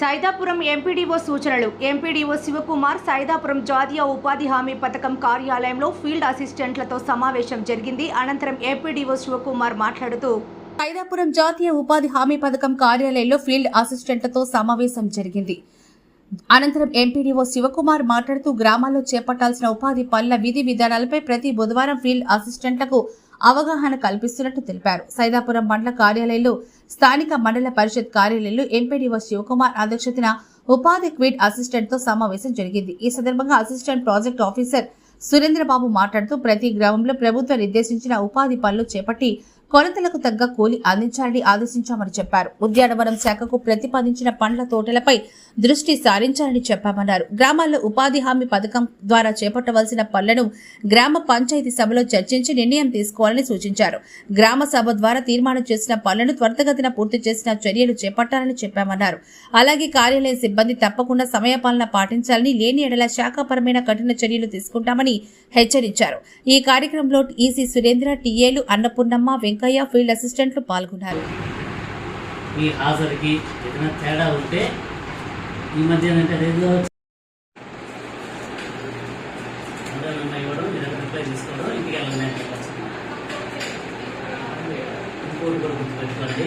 Saidapuram MPDO సూచనలు. MPDO Sivakumar Saidapuram జాతీయ ఉపాధి హామీ పథకం కార్యాలయంలో ఫీల్డ్ అసిస్టెంట్లతో సమావేశం జరిగింది. అనంతరం ఎంపీడీఓ శివకుమార్ మాట్లాడుతూ సైదాపురం జాతీయ ఉపాధి హామీ పథకం కార్యాలయంలో ఫీల్డ్ అసిస్టెంట్లతో సమావేశం జరిగింది. అనంతరం ఎంపీడీఓ శివకుమార్ మాట్లాడుతూ గ్రామాల్లో చేపట్టాల్సిన ఉపాధి పనుల విధి విధానాలపై ప్రతి బుధవారం ఫీల్డ్ అసిస్టెంట్లకు అవగాహన కల్పిస్తున్నట్టు తెలిపారు. సైదాపురం మండల కార్యాలయంలో స్థానిక మండల పరిషత్ కార్యాలయంలో ఎంపీడీఓ శివకుమార్ అధ్యక్షతన ఉపాధి క్విడ్ అసిస్టెంట్తో సమావేశం జరిగింది. ఈ సందర్భంగా అసిస్టెంట్ ప్రాజెక్ట్ ఆఫీసర్ సురేంద్రబాబు మాట్లాడుతూ ప్రతి గ్రామంలో ప్రభుత్వం నిర్దేశించిన ఉపాధి పనులు చేపట్టి కొలతలకు తగ్గ కూలి అందించాలని ఆదేశించామని చెప్పారు. ఉద్యానవనం శాఖకు ప్రతిపాదించిన పండ్ల తోటలపై దృష్టి సారించాలని చెప్పామన్నారు. గ్రామాల్లో ఉపాధి హామీ పథకం ద్వారా చేపట్టవలసిన పనులను గ్రామ పంచాయతీ సభలో చర్చించి నిర్ణయం తీసుకోవాలని సూచించారు. గ్రామ సభ ద్వారా తీర్మానం చేసిన పనులను త్వరితగతిన పూర్తి చేసిన చర్యలు చేపట్టాలని చెప్పామన్నారు. అలాగే కార్యాలయ సిబ్బంది తప్పకుండా సమయపాలన పాటించాలని లేని ఎడల శాఖాపరమైన కఠిన చర్యలు తీసుకుంటామని హెచ్చరించారు. ఈ కార్యక్రమంలో ఈసీ సురేంద్ర టీఏలు అన్నపూర్ణమ్మ వెంకయ్య ఫీల్డ్ అసిస్టెంట్లు పాల్గొన్నారు. మీ హాజరుకి ఏదైనా తేడా ఉంటే ఈ మధ్య తీసుకోవడం ఇంటికి వెళ్ళండి. ఇంకోటి కూడా గుర్తుపెట్టుకోండి.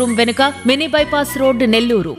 షోరూం వెనుక మినీ బైపాస్ రోడ్ నెల్లూరు.